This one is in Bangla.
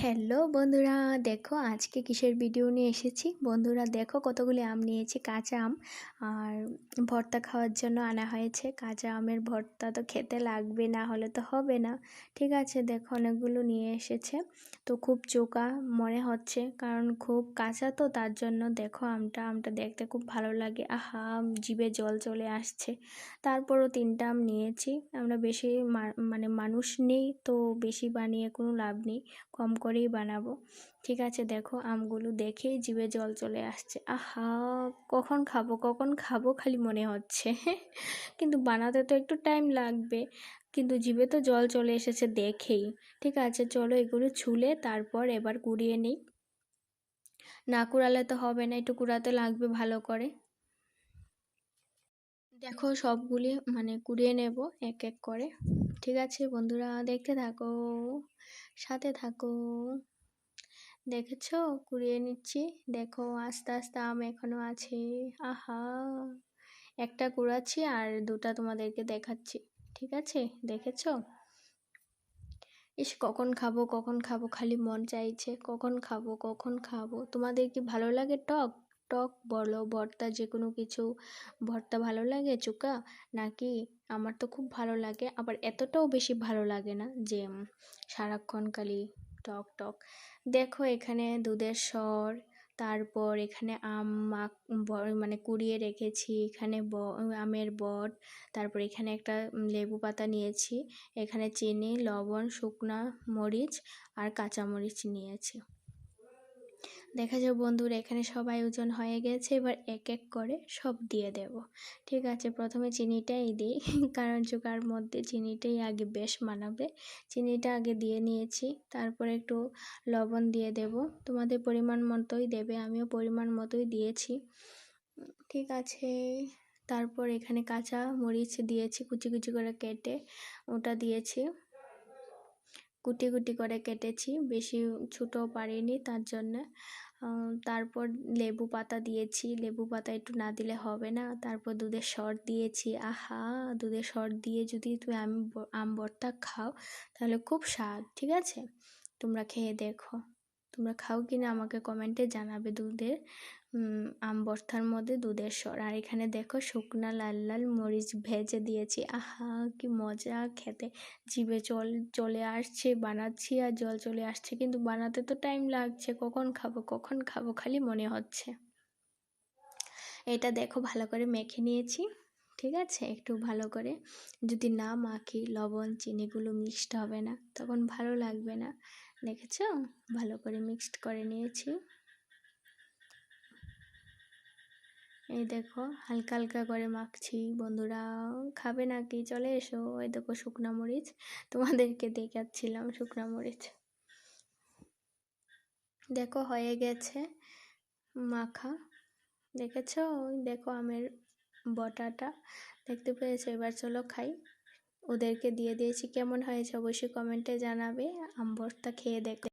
হ্যালো বন্ধুরা, দেখো আজকে কিসের ভিডিও নিয়ে এসেছি? বন্ধুরা, দেখো কতগুলি আম নিয়েছি, কাঁচা আম। আর ভর্তা খাওয়ার জন্য আনা হয়েছে। কাঁচা আমের ভর্তা তো খেতে লাগবে, না হলে তো হবে না। ঠিক আছে, দেখো অনেকগুলো নিয়ে এসেছে। তো খুব চোকা মনে হচ্ছে, কারণ খুব কাঁচা তো, তার জন্য দেখো আমটা আমটা দেখতে খুব ভালো লাগে। আহা জিভে জল চলে আসছে। তারপরও তিনটা আম নিয়েছি। আমরা বেশি মানে মানুষ নেই, তো বেশি বানিয়ে কোনো লাভ নেই। কম করেই বানাবো। ঠিক আছে, দেখো আমগুলো দেখেই জিভে জল চলে আসছে। আহা, কখন খাব কখন খাব খালি মনে হচ্ছে। কিন্তু বানাতে তো একটু টাইম লাগবে। কিন্তু জিভে তো জল চলে এসেছে দেখেই। ঠিক আছে, চলো এগুলো ছুলে তারপর এবার কুড়িয়ে নিই। না কুড়ালে তো হবে না, একটু কুড়াতে লাগবে ভালো করে। দেখো সবগুলি মানে কুড়িয়ে নেব এক এক করে। ঠিক আছে বন্ধুরা, দেখতে থাকো। সাথে থাকো। দেখেছ? কুড়িয়ে নিচ্ছি। দেখো, আস্তে আস্তে আম এখনও আছে। আহা! একটা কুড়াচ্ছি আর দুটা তোমাদেরকে দেখাচ্ছি। ঠিক আছে? দেখেছ? ইস, কখন খাব কখন খাব? খালি মন চাইছে। কখন খাব কখন খাব? তোমাদের কি ভালো লাগে টক? টক বলো, ভর্তা যে কোনো কিছু। ভর্তা ভালো লাগে, চুকা? নাকি আমার তো খুব ভালো লাগে, আবার এতটাও বেশি ভালো লাগে না যে সারাক্ষণ খালি টক টক। দেখো এখানে দুধের স্বর তারপর এখানে আম মানে কুড়িয়ে রেখেছি, এখানে ব, আমের বট, তারপর এখানে একটা লেবু পাতা নিয়েছি, এখানে চিনি, লবণ, শুকনা মরিচ আর কাঁচামরিচ নিয়েছি। দেখা যায় বন্ধুরা এখানে সব আয়োজন হয়ে গেছে, এবার এক এক করে সব দিয়ে দেব। ঠিক আছে, প্রথমে চিনিটাই দিই, কারণ চুকার মধ্যে চিনিটাই আগে বেশ মানাবে। চিনিটা আগে দিয়ে নিয়েছি, তারপরে একটু লবণ দিয়ে দেব। তোমাদের পরিমাণ মতোই দেবে, আমিও পরিমাণ মতোই দিয়েছি। ঠিক আছে, তারপর এখানে কাঁচা মরিচ দিয়েছি, কুচি কুচি করে কেটে ওটা দিয়েছি। কুটি কুটি করে কেটেছি। বেশি ছোটো পারিনি তার জন্য। তারপর লেবু পাতা দিয়েছি। লেবু পাতা একটু না দিলে হবে না। তারপর দুধের সর দিয়েছি। আহা, দুধের সর দিয়ে যদি তুমি আম আম খাও, তাহলে খুব স্বাদ, ঠিক আছে? তোমরা খেয়ে দেখো। তোমরা খাও কি না আমাকে কমেন্টে জানাবে দুধের। আম মধ্যে দুধের স্বর। আর এখানে দেখো, শুকনা, লাল লাল মরিচ ভেজে দিয়েছি। আহা, কি মজা! খেতে। জিভে জল চলে আসছে, বানাচ্ছি আর জল চলে আসছে। কিন্তু বানাতে তো টাইম লাগছে। কখন খাব কখন খাব খালি মনে হচ্ছে। এটা দেখো, ভালো করে মেখে নিয়েছি। ঠিক আছে? একটু ভালো করে। যদি না মাখি, লবণ, চিনিগুলো মিক্সড হবে না, তখন ভালো লাগবে না। দেখেছ? ভালো করে মিক্সড করে নিয়েছি। এই দেখো, হালকা হালকা করে মাখছি। বন্ধুরা, খাবে নাকি? চলে এসো। ওই দেখো শুকনা মরিচ। তোমাদেরকে দেখাচ্ছিলাম শুকনা মরিচ। দেখো, হয়ে গেছে মাখা। দেখেছ? দেখো আমের বটাটা। দেখতে পেয়েছ? এবার চলো খাই। ওদেরকে দিয়ে দিয়েছি। কেমন হয়েছে? অবশ্যই কমেন্টে জানাবে। আম ভর্তা খেয়ে দেখতে